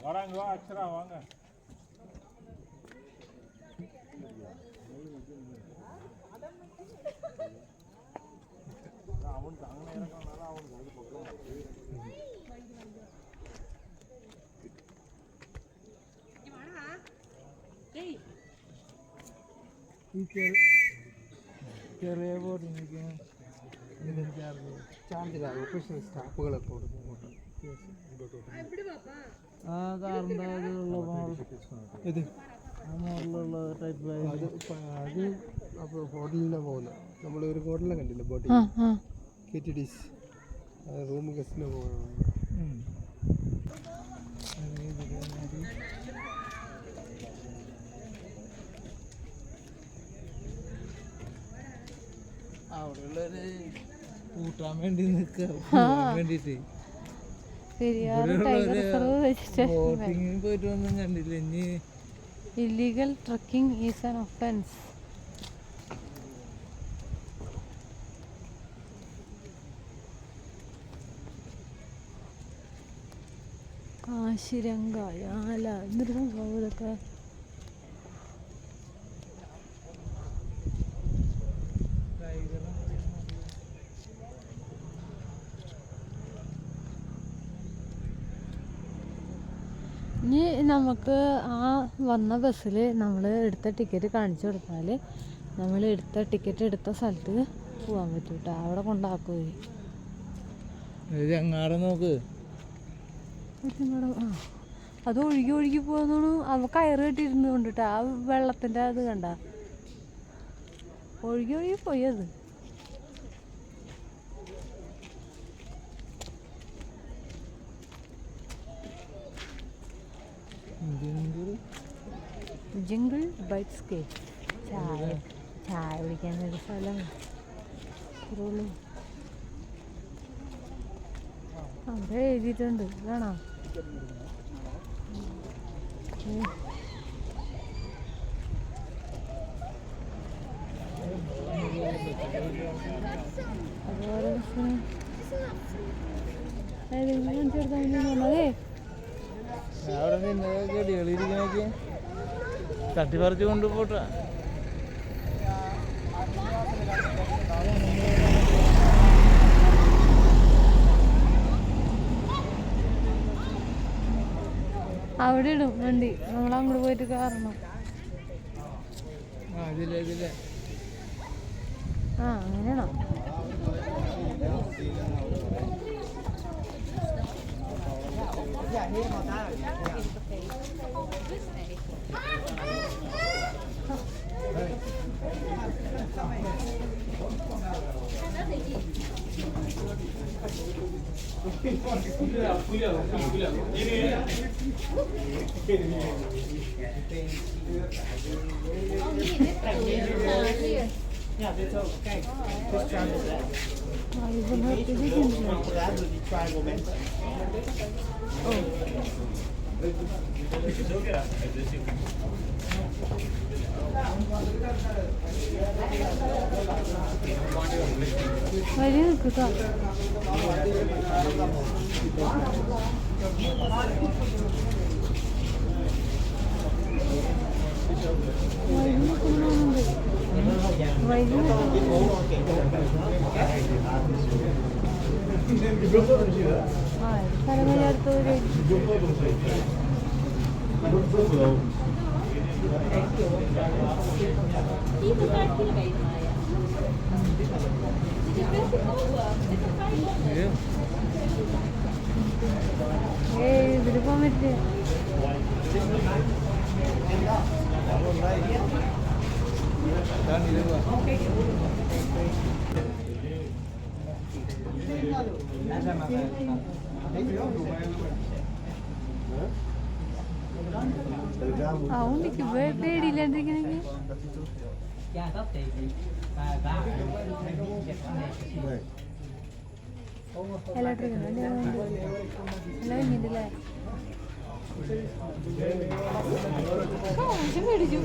வாடாங்க வா அக்ஷரா வாங்க. அவனுக்கு அங்கே இறங்கினால அவனுக்கு அது பக்கம் ഈ ചെറിയ കൊടുക്കും ആ. കാറിന്റെ അതിലുള്ള ഇത് ആ മോഡലുള്ള ടൈപ്പ് അത് ഇപ്പം അത് അപ്പോൾ ഹോട്ടലിലാണ് പോകുന്നത് നമ്മൾ ഒരു ഹോട്ടലിനെ കണ്ടില്ല ബോട്ടിൽ കെ ടി റൂം ഗസ്റ്റിന് പോകുന്നത് അവിടെയുള്ളൊരു കൂട്ടാൻ വേണ്ടി പോയിട്ട് ഒന്നും കണ്ടില്ല. ഇനി illegal trekking is an offence Kaziranga Yala എന്തൊരു സംഭവം ഇതൊക്കെ. ഇനി നമുക്ക് ആ വന്ന ബസ്സിൽ നമ്മൾ എടുത്ത ടിക്കറ്റ് കാണിച്ചു കൊടുത്താൽ നമ്മൾ എടുത്ത ടിക്കറ്റ് എടുത്ത സ്ഥലത്ത് പോകാൻ പറ്റും കേട്ടോ അവിടെ കൊണ്ടാക്കുകയും നോക്ക്. അത് ഒഴുകി ഒഴുകി പോകുന്നോണു അവ കയറ് കെട്ടിയിരുന്നു കേട്ടോ ആ വെള്ളത്തിന്റെ അത് കണ്ട. ഒഴുകി ഒഴുകി പോയി അത്. ജിങ്കിൾ ബൈറ്റ്സ് കേക്ക് ചായ. ചായ കുടിക്കാൻ ഒരു സ്ഥലം. അവിടെ എഴുതിയിട്ടുണ്ട്. ഉം. അതുപോലെ ചെറുതായി അവിടെ നിന്ന് ചെടികളിരിക്കണൊക്കെ തട്ടിപ്പറിച്ച് കൊണ്ടുപോട്ടാ അവിടെ ഇടും വണ്ടി. നമ്മൾ അങ്ങോട്ട് പോയിട്ട് കാരണം ആ Ja, dit ook. Kijk, dit is Nou, je de Oh. Ik die. Oh. Dit is ook ja. Waar is het goed Isso tá aqui, velho. Hey, beautiful Thank you. ആ ഉണ്ടിക്ക് പേടിയില്ലാണ്ടിരിക്കണെങ്കിൽ ഇലക്ട്രിക് എല്ലാം കഴിഞ്ഞിട്ടില്ലേ? മേടിച്ചു.